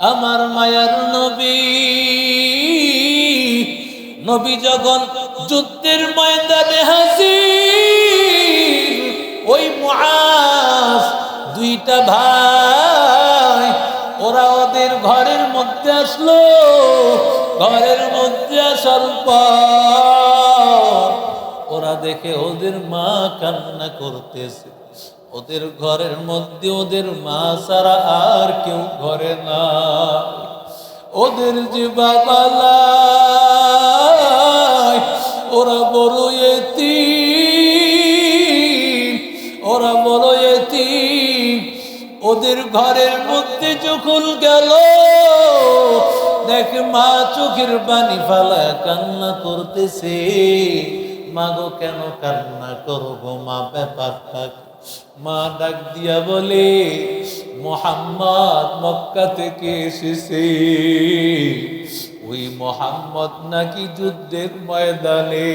আমার মায়ার নবী নবী যখন যুদ্ধের ময়দানে হাজির, ওই মুআজ দুইটা ভাই, ওরা ওদের ঘরের মধ্যে আসলো। ঘরের মধ্যে আসার পর ওরা দেখে ওদের মা কান্না করতেছে। ওদের ঘরের মধ্যে ওদের মা ছাড়া আর কেউ ঘরে না ওদের যে বাবা ওরা বড় এতি ওরা বড় এতিম। ওদের ঘরের মধ্যে যখন গেল, দেখ মা চোখের পানি ফালা কান্না করতেছে। মাগো কেন কান্না করব মা, ব্যাপারটা? মা ডাক দিয়া বলে, মোহাম্মদ মক্কা থেকে এসেছে। ওই মোহাম্মদ নাকি যুদ্ধের ময়দানে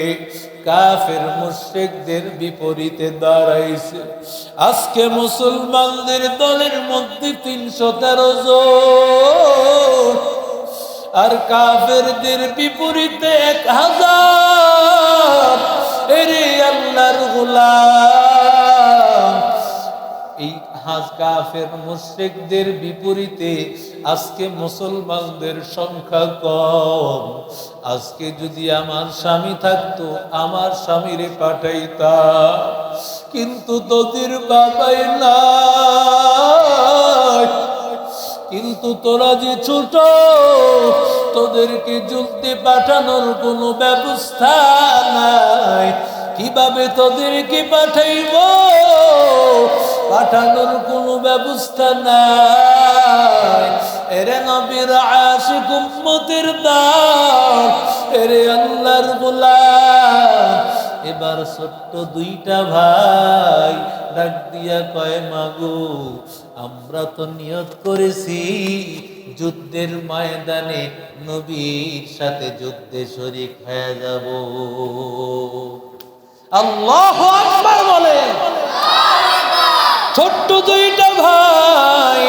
কাফের মুশ্রিকদের বিপরীতে দাঁড়াইছে। আজকে মুসলমানদের দলের মধ্যে তিনশো তেরো আর কাফেরদের বিপরীতে এক হাজার। এরে আল্লাহর গোলাম। এই হাজ কাফের মুশ্রিকদের বিপরীতে আজকে মুসলমানদের সংখ্যা কম। আজকে যদি আমার স্বামী থাকতো, আমার স্বামীরে পাঠাইতা কিন্তু তোদের বাবাই নাই। কিন্তু তোরা যে ছোট, তোদেরকে যুদ্ধে পাঠানোর কোনো ব্যবস্থা নাই। কীভাবে তোদেরকে পাঠাইব? পাঠানোর কোনো ব্যবস্থা নাই। এরে নবীর আশিক উম্মতের দাম এরে আল্লাহর গোলাম। এবার ছোট্ট দুইটা ভাই ডাক দিয়া কয়, মাগো, আমরা তো নিয়ত করেছি যুদ্ধের ময়দানে নবীর সাথে যুদ্ধে শরিক হয়ে যাব। আল্লাহ বলে ছোট্ট দুইটা ভাই,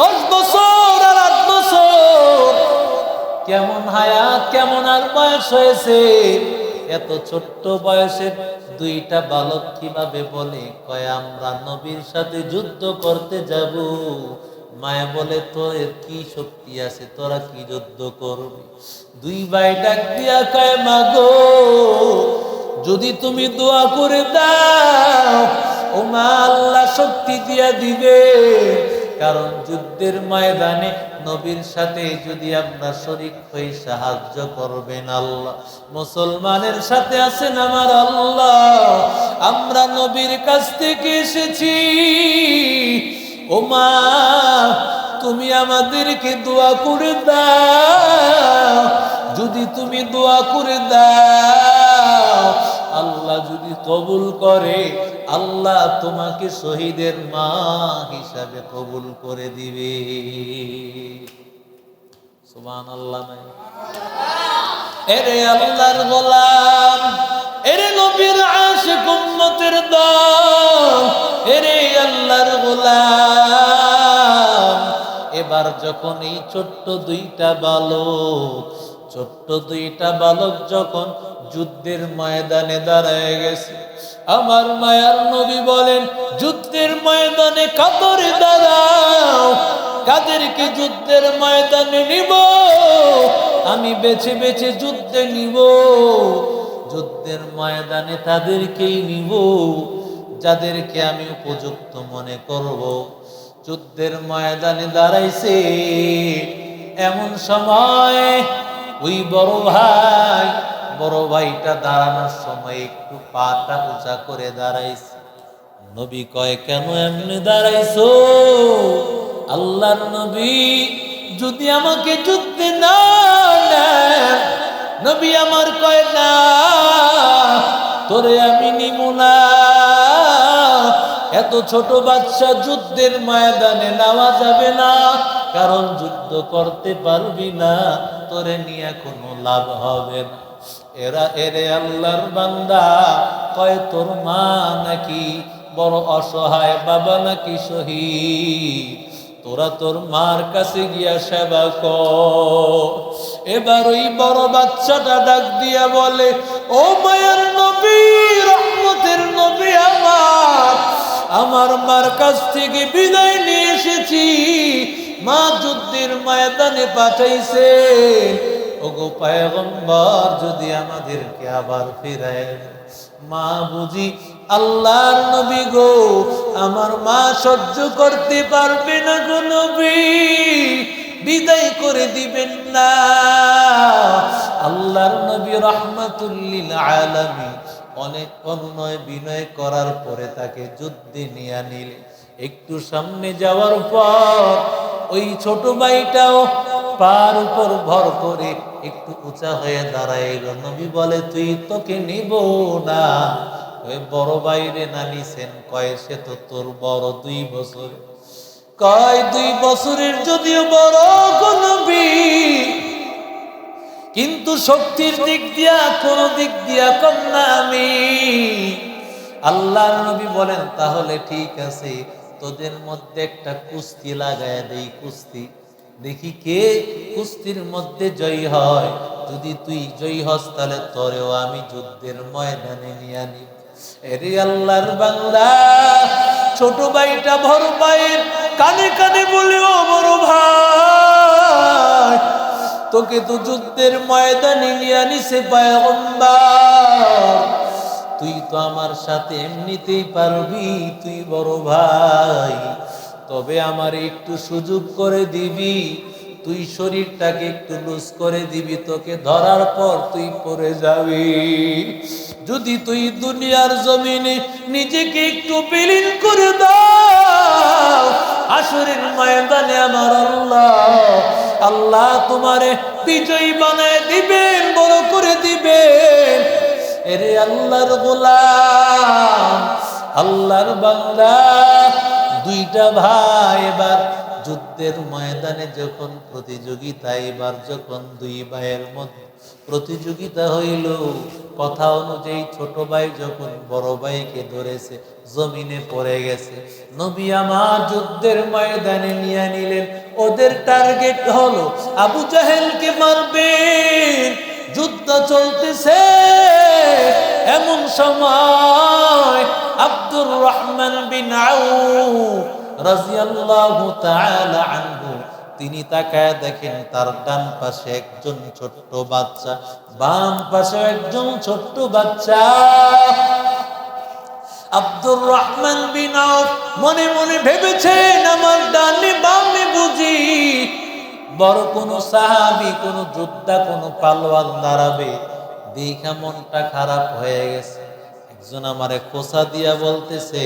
দশ বছর আর আট বছর। কেমন হায়াত, কেমন আর বয়স হয়েছে? এত ছোট্ট বয়সের দুইটা বালক কীভাবে বলে, কয়, আমরা নবীর সাথে যুদ্ধ করতে যাব? মায়া বলে, তোর কি শক্তি আছে? তোরা কি যুদ্ধ করবি? দুই ভাই ডাক দিয়া কয়, মাগো, যদি তুমি দোয়া করে দাও ও মা আল্লাহ শক্তি দিয়া দিবে। কারণ যুদ্ধের ময়দানে নবীর সাথে যদি আপনার শরিক হয়ে সাহায্য করবেন আল্লাহ। মুসলমানের সাথে আছেন আমার আল্লাহ। আমরা নবীর কাছ থেকে এসেছি। ও মা, তুমি আমাদেরকে দোয়া করে দাও। যদি তুমি দোয়া করে দাও যদি কবুল করে, আল্লাহ তোমাকে শহীদের মা হিসাবে কবুল করে দিবে। সুবহান আল্লাহ এরে আল্লাহর গোলাম, এরে নবীর আশিক উম্মতের দল, এরে আল্লাহর গোলাম। এবার যখন এই ছোট্ট দুইটা বালক ছোট্ট দুইটা বালক যখন যুদ্ধের ময়দানে দাঁড়ায় গেছে, আমার মায়ার নবী বলেন, যুদ্ধের ময়দানে কাতরে দাঁড়াও, কাদেরকে যুদ্ধের ময়দানে নিব? আমি বেছে বেছে যুদ্ধে নিব, যুদ্ধের ময়দানে তাদেরকেই নিব, যাদেরকে আমি উপযুক্ত মনে করব। যুদ্ধের ময়দানে দাঁড়াইছে, এমন সময় ওই বড় ভাই, বড় ভাইটা দাঁড়ানোর সময় একটু পাটা উঁচা করে দাঁড়াইছে। নবী কয়, কেন এমনি দাঁড়াইছো? আল্লাহর নবী যদি আমাকে যুদ্ধে না নবী আমার কয়, না, তোরে আমি নিব না। এত ছোট বাচ্চা যুদ্ধের ময়দানে নেওয়া যাবে না। কারণ যুদ্ধ করতে পারবি না, তোরে নিয়ে কোনো লাভ হবে না। এরা এরে আল্লাহর বান্দা, কয় তোর মা নাকি বড় অসহায়, বাবা নাকি শহীদ? তোরা তোর মার কাছে গিয়া সেবা কর। এবার ওই বড় বাচ্চাটা ডাক দিয়া বলে, ও মায়ের নবী, রহমতের নবী আমার আমার মার কাছ থেকে বিদায় নিয়ে এসেছি। মা যুদ্ধের ময়দানে পাঠাইছে। ওগো পায়গম্বর, যদি আমাদেরকে আবার ফিরায় মা বুঝি আল্লাহর নবী গো, আমার মা সহ্য করতে পারবে না গো নবী। বিদায় করে দিবেন না। আল্লাহর নবী রহমাতুল্লিল আলামী অনেক অনুনয় বিনয় করার পরে তাকে যুদ্ধে নিয়ে নিলে একটু সামনে যাওয়ার পর ওই ছোট ভাইটাও পার উপর ভর করে একটু উঁচা হয়ে দাঁড়াইল। নবী বলে, তুই তোকে নিব না। ওই বড় বাইরে না নিছেন? কয়, সে তো তোর বড় দুই বছর। কয়, দুই বছরের যদিও বড় নবী, কিন্তু শক্তির দিক দিয়া কোন দিক দিয়া কম না আমি। আল্লাহ নবী বলেন, তাহলে ঠিক আছে তোদের মধ্যে একটা কুস্তি লাগায় দেই, কুস্তি। দেখি কে কুস্তির মধ্যে জয়ী হয়। যদি তুই জয়ী হস, তাহলে তোরেও আমি যুদ্ধের ময়দানে নিয়ে আনি। এরে আল্লাহর বাংলা ছোট ভাইটা বড় ভাইয়ের কানে কানে বলে, ও বড় ভাই, তোকে তো যুদ্ধের ময়দানে নিয়ে আনিছে পায়গম্বর তুই তো আমার সাথে এমনিতেই পারবি, তুই বড় ভাই। তবে আমার একটু সুযোগ করে দিবি, তুই শরীরটাকে একটু লুজ করে দিবি, তোকে ধরার পর তুই পড়ে যাবি। যদি তুই দুনিয়ার জমিনে নিজেকে একটু বিলীন করে দাও আসরের ময়দানে আমার আল্লাহ আল্লাহ তোমারে বিজয়ী বানায় দিবেন, বড় করে দিবেন। এরে আল্লাহর গোলাম, আল্লাহর বাংলা দুইটা ভাই এবার যুদ্ধের ময়দানে যখন প্রতিযোগিতা, এবার যখন দুই ভাইয়ের মধ্যে প্রতিযোগিতা হইল, কথা অনুযায়ী ছোট ভাই যখন বড় ভাইকে ধরেছে, জমিনে পড়ে গেছে, নবী আমার যুদ্ধের ময়দানে নিয়ে নিলেন। ওদের টার্গেট হলো আবু জাহেলকে মারবেন যুদ্ধ চলতেছে। এমন সময় আব্দুর রহমান বিন তিনি তাকায় দেখেন তার ডান পাশে একজন ছোট্ট বাচ্চা, বাম পাশে একজন ছোট্ট বাচ্চা। আব্দুর রহমান বিন মনে মনে ভেবেছেন, আমার ডানে বামে বুঝি বড় কোন সাহাবি, কোন যোদ্ধা, কোন পালোয়ান দাঁড়াবে, দেখা মনটা খারাপ হয়ে গেছে। একজন আমারে খোসা দিয়া বলতেছে,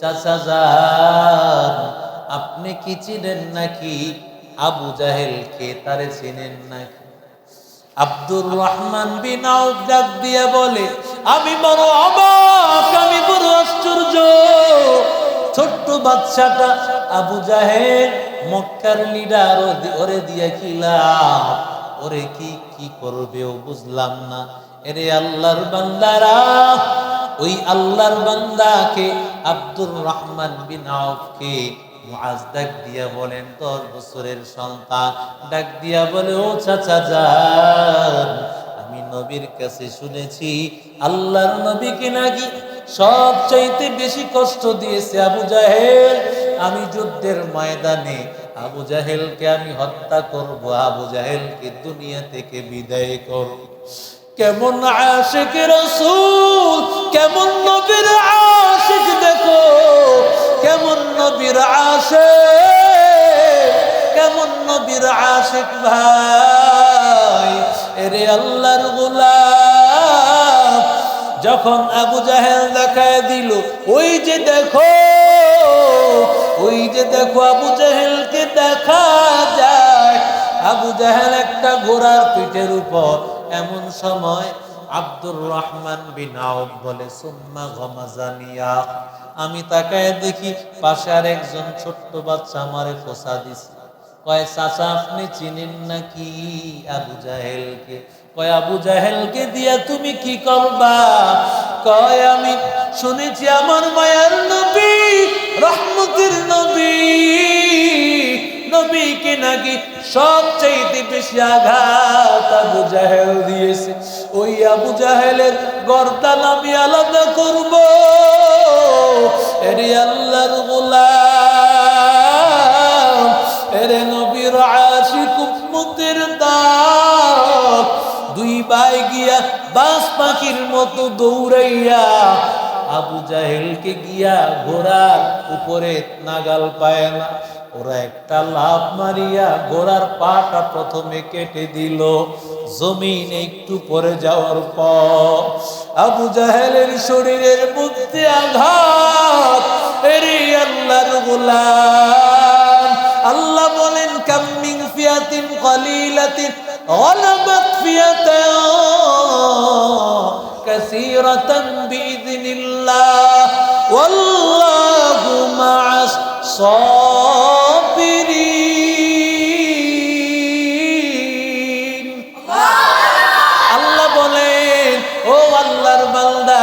চাচা যান, আপনি কি চিনেন নাকি? আবু জাহেল কে তারে চিনেন নাকি? আব্দুর রহমান বিন ডাক দিয়া বলে, আমি বড় অবাক, আমি বড় আশ্চর্য। ছোট্ট বাচ্চাটা আবু জাহেল মক্কার লিডার ওরে দিয়া কি লাভ? ওরে কি কি করবে ও বুঝলাম না। এরে আল্লাহর বান্দারা, ওই আল্লাহর বান্দাকে আব্দুর রহমান বিন আউফকে মুআজ ডাক দিয়া বলেন, দশ বছরের সন্তান। ডাক দিয়া বলে, ও চাচা যান, আমি নবীর কাছে শুনেছি, আল্লাহর নবীকে নাকি সব চাইতে বেশি কষ্ট দিয়েছে আবু জাহেল। আমি যুদ্ধের ময়দানে আবু জাহেলকে আমি হত্যা করব, আবু জাহেলকে দুনিয়া থেকে বিদায় করব। কেমন আশেক রসুল, কেমন নবীর আশেক দেখো, কেমন নবীর আশে কেমন নবীর আশেক ভাই। এরে আল্লাহর গোলাম যখন আবু জাহেল দেখায় দিল, ওই যে দেখো ওই যে দেখো আবু জাহেলকে দেখা যায়। আবু জাহেল একটা ঘোড়ার পিঠের উপর এমন সময় আব্দুর রহমান বিন আউফ বলে, সুম্মা গমাজানিয়া। আমি তাকায় দেখি পাশে আর একজন ছোট্ট বাচ্চা আমারে ফোসা দিছে। কয়, চাচা, আপনি চিনেন নাকি আবু জাহেলকে? কয়, আবু জাহেলকে দিয়া তুমি কি করবা? কয়, আমি শুনেছি আমার মায়ার নবী রহমতের নবী, নবীকে নাকি সবচাইতে বেশি আঘাত আবু জাহেল দিয়েছে। ওই আবু জাহেলের গর্দান আমি আলাদা করব। এরে আল্লাহর গোলাম, এরে নবীর আশিক উম্মতের দাম দুই ভাই গিয়া বাস পাখির মতো দৌড়াইয়া আবু জাহেলকে গিয়া ঘোড়ার উপরে নাগাল পায় না ওরা একটা লাভ মারিয়া ঘোড়ার পাটা প্রথমে কেটে দিল জমিন একটু পরে যাওয়ার পর আবু জাহেলের শরীরের মধ্যে আঘাত এরে আল্লাহর গোলাম আল্লাহ বলেন কাম্মিং ফিয়াতিন কলিলাতিন غلبت فئة كثيرة بإذن আল্লাহ বলেন, ও আল্লাহর বান্দা,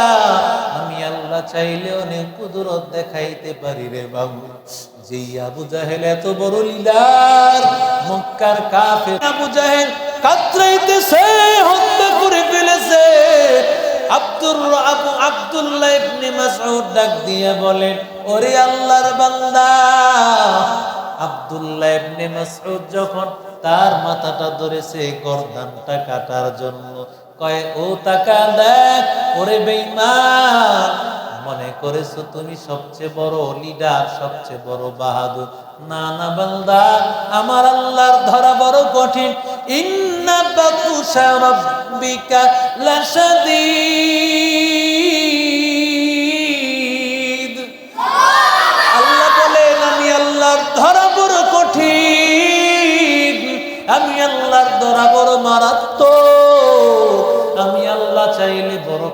আমি আল্লাহ চাইলে অনেক কুদরত দেখাইতে পারি রে বাবু। যেই আবু জাহেল এত বড় লীলার মক্কার কাফের আবু জাহেল কাতরাইতেছে, হত্যা করে ফেলেছে। আব্দুর আবু আব্দুল্লাহ ইবনে মাসউদ ডাক দিয়ে বলেন ওরে আল্লাহর বান্দা। আব্দুল্লাহ ইবনে মাসউদ যখন তার মাথাটা ধরেছে গর্দানটা কাটার জন্য, কয়, ও টাকা দেখ, ওরে বেঈমান, মনে করেছ তুমি সবচেয়ে বড় লিডার, সবচেয়ে বড় বাহাদুর? না না, বান্দা, আমার আল্লাহর ধরা বড় কঠিন। ইন্না বাতুশা রাব্বিকা লাশাদীদ।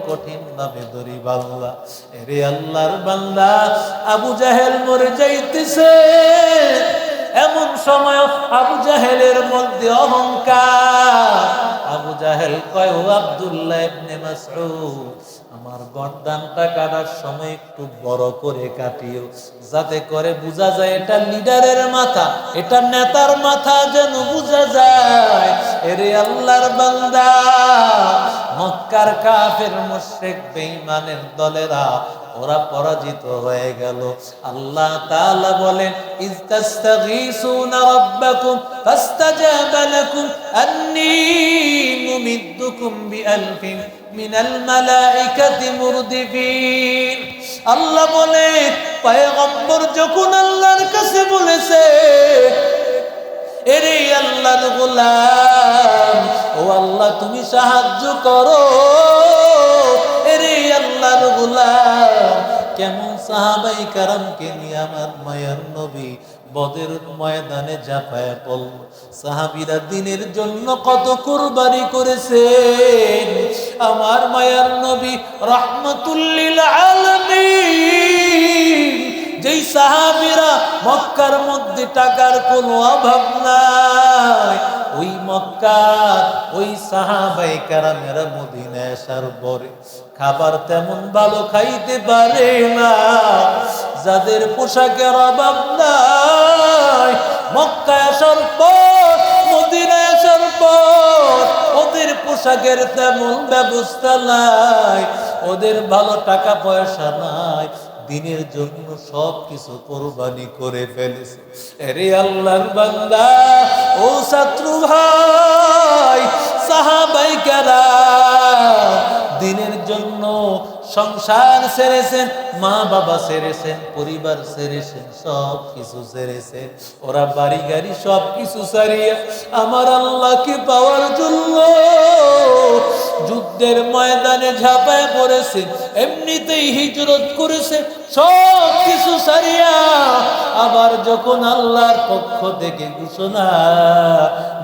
কঠিন ভাবে ধরি বাংলা এরে আল্লাহর বান্দা, আবু জাহেল মরে যাইতেছে। এমন সময় আবু জাহেলের মধ্যে অহংকার। আবু জাহেল কয়, ও আব্দুল্লাহ ইবনে মাসউদ, আমার গর্দানটা কাটার সময় একটু বড় করে কাটিও, যাতে করে বোঝা যায় এটা লিডারের মাথা, এটা নেতার মাথা যেন বোঝা যায়। এরে আল্লাহর বান্দা মক্কার কাফের মুশরিক বেঈমানের দলেরা, ওরা পরাজিত হয়ে গেল। আল্লাহ তাআলা বলেন ইস্তাস্তাগীসুনা রাব্বাকুম ফাস্তাজাবা লাকুম আন্নী মুমিদ্দুকুম বিআলফিন মিনাল মালাইকাতি মুরদিফিন। আল্লাহ বলে পয়গম্বর যখন আল্লাহর কাছে বলেছে এরে আল্লাহর গোলাম, ও আল্লাহ তুমি সাহায্য করো। এরে আল্লাহর গোলাম, কেমন সাহাবাই কারামকে নিয়ে আমার মায়ার নবী বদের ময়দানে ঝাঁপায় পড়ল। সাহাবিরা দিনের জন্য কত কুরবানি করেছে আমার মায়ার নবী রহমতুল্লিল আলমীন যেই সাহাবিরা মক্কার মধ্যে টাকার কোনো অভাব নাই, ওই মক্কার ওই সাহাবাই কারামেরা মদিনায় আসার পরে খাবার তেমন ভালো খাইতে পারে না। যাদের পোশাকের অভাব নাই, মক্কায় আসার পর, মদিনায় আসার পর ওদের পোশাকের তেমন ব্যবস্থা নাই, ওদের ভালো টাকা পয়সা নাই। দিনের জন্য সব কিছু কোরবানি করে ফেলেছে। এরে আল্লাহর বান্দা, ও শত্রু ভাই, সাহাবাই দিনের জন্য সংসার সেরেছেন, মা বাবা সেরেছেন, পরিবার সেরেছেন সব কিছু সেরেছেন। ওরা বাড়ি গাড়ি সব কিছু সারিয়ে, আমার আল্লাহকে পাওয়ার জন্য যুদ্ধের ময়দানে ঝাঁপায় পড়েছে, এমনিতেই হিজরত করেছে, সব কিছু সারিয়া। আবার যখন আল্লাহর পক্ষ থেকে ঘোষণা,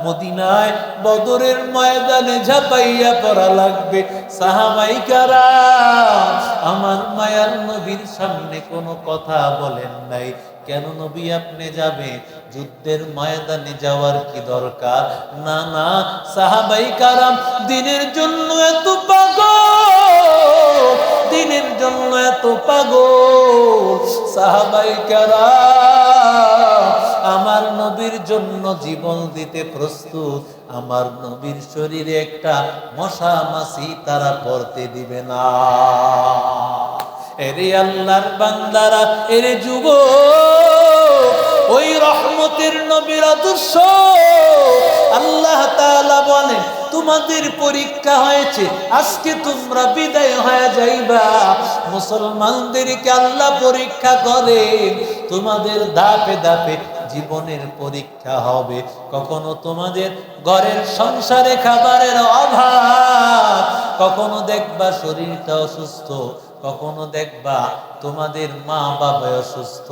মদিনায় বদরের ময়দানে ঝাঁপাইয়া পড়া লাগবে, সাহাবাইকারা, আমার মায়ার নবীর সামনে কোনো কথা বলেন নাই। কেন নবী আপনি যাবে? যুদ্ধের ময়দানে যাওয়ার কি দরকার? না না, সাহাবাই কারাম, দিনের জন্য এত পাগল, দিনের জন্য এত পাগল। সাহাবাই আমার নবীর জন্য জীবন দিতে প্রস্তুত। আমার নবীর শরীরে একটা মশা মাছি তারা পড়তে দিবে না। এরে আল্লাহর বান্দারা, এরে যুব ওই রহমতের নবীর আদর্শ। আল্লাহ তাআলা বলেন, তোমাদের পরীক্ষা হয়েছে, আজকে তোমরা বিদায় হয়ে যাইবা। মুসলমানদেরকে আল্লাহ পরীক্ষা করেন, তোমাদের ধাপে ধাপে জীবনের পরীক্ষা হবে। কখনো তোমাদের ঘরের সংসারে খাবারের অভাব, কখনো দেখবা শরীরটা অসুস্থ কখনো দেখবা তোমাদের মা বাবা অসুস্থ।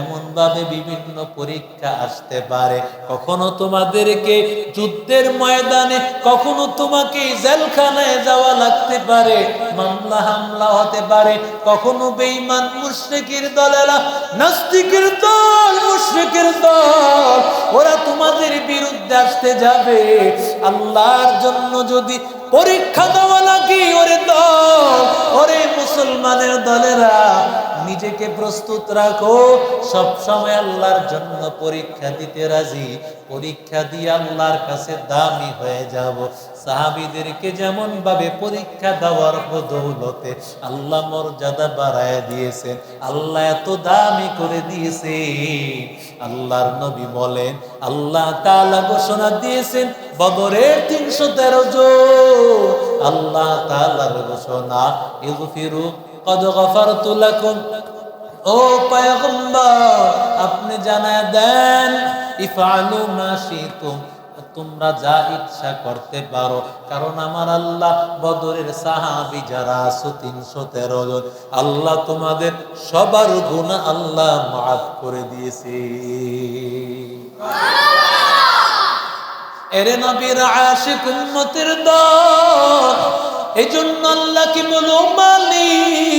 এমন ভাবে বিভিন্ন পরীক্ষা আসতে পারে। কখনো তোমাদেরকে যুদ্ধের ময়দানে, কখনো তোমাকে জেলখানায় যাওয়া লাগতে পারে, মামলা হামলা হতে পারে। কখনো বেঈমান মুশরিকের দলেরা, নাস্তিকের দল আসতে যাবে। আল্লাহর জন্য যদি পরীক্ষা দেওয়া লাগে ওরে দল ওরে মুসলমানের দলেরা নিজেকে প্রস্তুত রাখো। সব সময় আল্লাহর জন্য পরীক্ষা দিতে রাজি। পরীক্ষা দিয়ে আল্লাহর কাছে দামি হয়ে যাব। সাহাবিদেরকে যেমন ভাবে পরীক্ষা দেওয়ার বদৌলতে আল্লাহ মর্যাদা বাড়ায় দিয়েছেন। আল্লাহ এত দামি করে দিয়েছে আল্লাহর নবী বলেন, আল্লাহ তাআলা ঘোষণা দিয়েছেন বদরের তিনশো তেরো জন। আল্লাহ তাআলার ঘোষণা, ইগফিরু কদ গফারতু লাকুম। ও আপনি জানায় দেন, ইফআলু মা তোমরা যা ইচ্ছা করতে পারো। কারণ আমার আল্লাহ বদরের সাহাবি যারা আছো, তিনশো তেরো জন, আল্লাহ তোমাদের সবার গুণা আল্লাহ মাফ করে দিয়েছে। এরে নবীর আশিক উম্মতের দল এই জন্য আল্লাহকে বলো মালিক?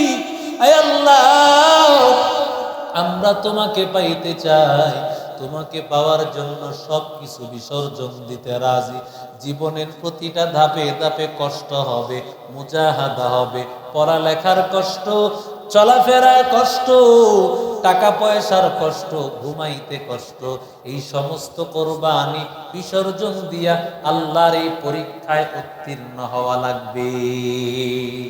আমরা তোমাকে পাইতে চাই। তোমাকে পাওয়ার জন্য সব কিছু বিসর্জন দিতে রাজি। জীবনের প্রতিটা ধাপে ধাপে কষ্ট হবে, মুজাহাদা হবে, পড়ালেখার কষ্ট চলাফেরায় কষ্ট, টাকা পয়সার কষ্ট, ঘুমাইতে কষ্ট, এই সমস্ত কোরবানি বিসর্জন দিয়া আল্লাহর এই পরীক্ষায় উত্তীর্ণ হওয়া লাগবে।